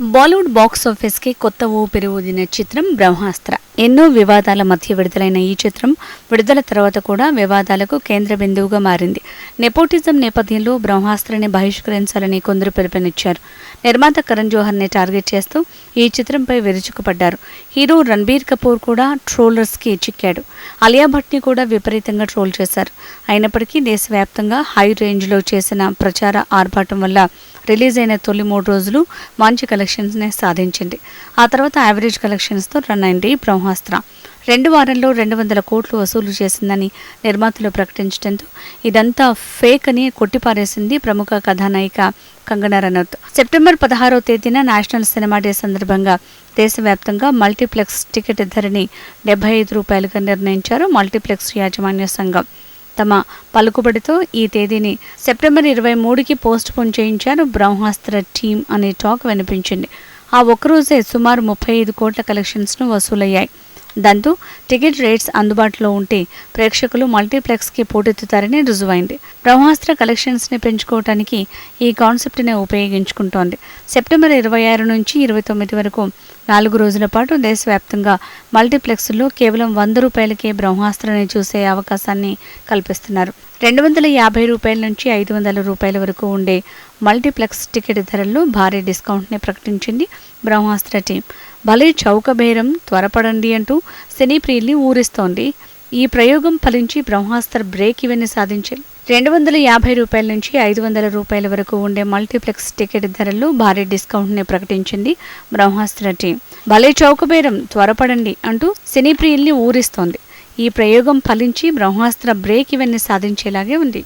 Bollywood box ఆఫీస్కి కొత్త ఊపిరి ఊదిన చిత్రం బ్రహ్మాస్త్ర. ఎన్నో వివాదాల మధ్య విడుదలైన ఈ చిత్రం విడుదల తర్వాత కూడా వివాదాలకు కేంద్ర బిందువుగా మారింది. నెపోటిజం నేపథ్యంలో బ్రహ్మాస్త్రని బహిష్కరించాలని కొందరు పిలుపునిచ్చారు. నిర్మాత కరణ్ జోహర్ని టార్గెట్ చేస్తూ ఈ చిత్రంపై విరుచుకుపడ్డారు. హీరో రణబీర్ కపూర్ కూడా ట్రోలర్స్కి చిక్కాడు. అలియా భట్ని కూడా విపరీతంగా ట్రోల్ చేశారు. అయినప్పటికీ దేశవ్యాప్తంగా హై రేంజ్లో చేసిన ప్రచార ఆర్భాటం వల్ల రిలీజ్ అయిన తొలి మూడు రోజులు మంచి కలెక్షన్స్నే సాధించింది. ఆ తర్వాత యావరేజ్ కలెక్షన్స్తో రన్ అయింది బ్రహ్మాస్త్ర రెండు వారంలో రెండు వందల కోట్లు వసూలు చేసిందని నిర్మాతలు ప్రకటించడంతో ఇదంతా ఫేక్ అని కొట్టిపారేసింది ప్రముఖ కథానాయిక కంగనా రనౌత్. సెప్టెంబర్ పదహారవ తేదీన నేషనల్ సినిమా డే సందర్భంగా దేశవ్యాప్తంగా మల్టీప్లెక్స్ టికెట్ ధరని డెబ్బై ఐదు రూపాయలుగా నిర్ణయించారు మల్టీప్లెక్స్ యాజమాన్య సంఘం. తమ పలుకుబడితో ఈ తేదీని సెప్టెంబర్ ఇరవై మూడుకి పోస్ట్ పోన్ చేయించారు బ్రహ్మాస్త్ర టీం అనే టాక్ వినిపించింది. ఆ ఒక్కరోజే సుమారు ముప్పై ఐదు కోట్ల కలెక్షన్స్ను వసూలయ్యాయి. దాంతో టికెట్ రేట్స్ అందుబాటులో ఉంటే ప్రేక్షకులు మల్టీప్లెక్స్కి పోటెత్తుతారని రుజువైంది. బ్రహ్మాస్త్ర కలెక్షన్స్ని పెంచుకోవటానికి ఈ కాన్సెప్ట్ని ఉపయోగించుకుంటోంది. సెప్టెంబర్ ఇరవై ఆరు నుంచి ఇరవై తొమ్మిది వరకు నాలుగు రోజుల పాటు దేశవ్యాప్తంగా మల్టీప్లెక్స్లో కేవలం వంద రూపాయలకే బ్రహ్మాస్త్రాన్ని చూసే అవకాశాన్ని కల్పిస్తున్నారు. రెండు వందల యాభై రూపాయల నుంచి ఐదు వందల రూపాయల వరకు ఉండే మల్టీప్లెక్స్ టికెట్ ధరల్లో భారీ డిస్కౌంట్ని ప్రకటించింది బ్రహ్మాస్త్ర టీం. భలే చౌకబేరం త్వరపడండి అంటూ సినీ ప్రియుల్ని ఊరిస్తోంది. ఈ ప్రయోగం ఫలించి బ్రహ్మాస్త్ర బ్రేక్ ఇవన్నీ సాధించింది. రెండు వందల యాభై రూపాయల నుంచి ఐదు వందల రూపాయల వరకు ఉండే మల్టీప్లెక్స్ టికెట్ ధరల్లో భారీ డిస్కౌంట్ని ప్రకటించింది బ్రహ్మాస్త్ర టీం. భలే చౌకబేరం త్వరపడండి అంటూ సినీ ప్రియుల్ని ఊరిస్తోంది. ఈ ప్రయోగం ఫలించి బ్రహ్మాస్త్ర బ్రేక్ ఇవన్నీ సాధించేలాగే ఉంది.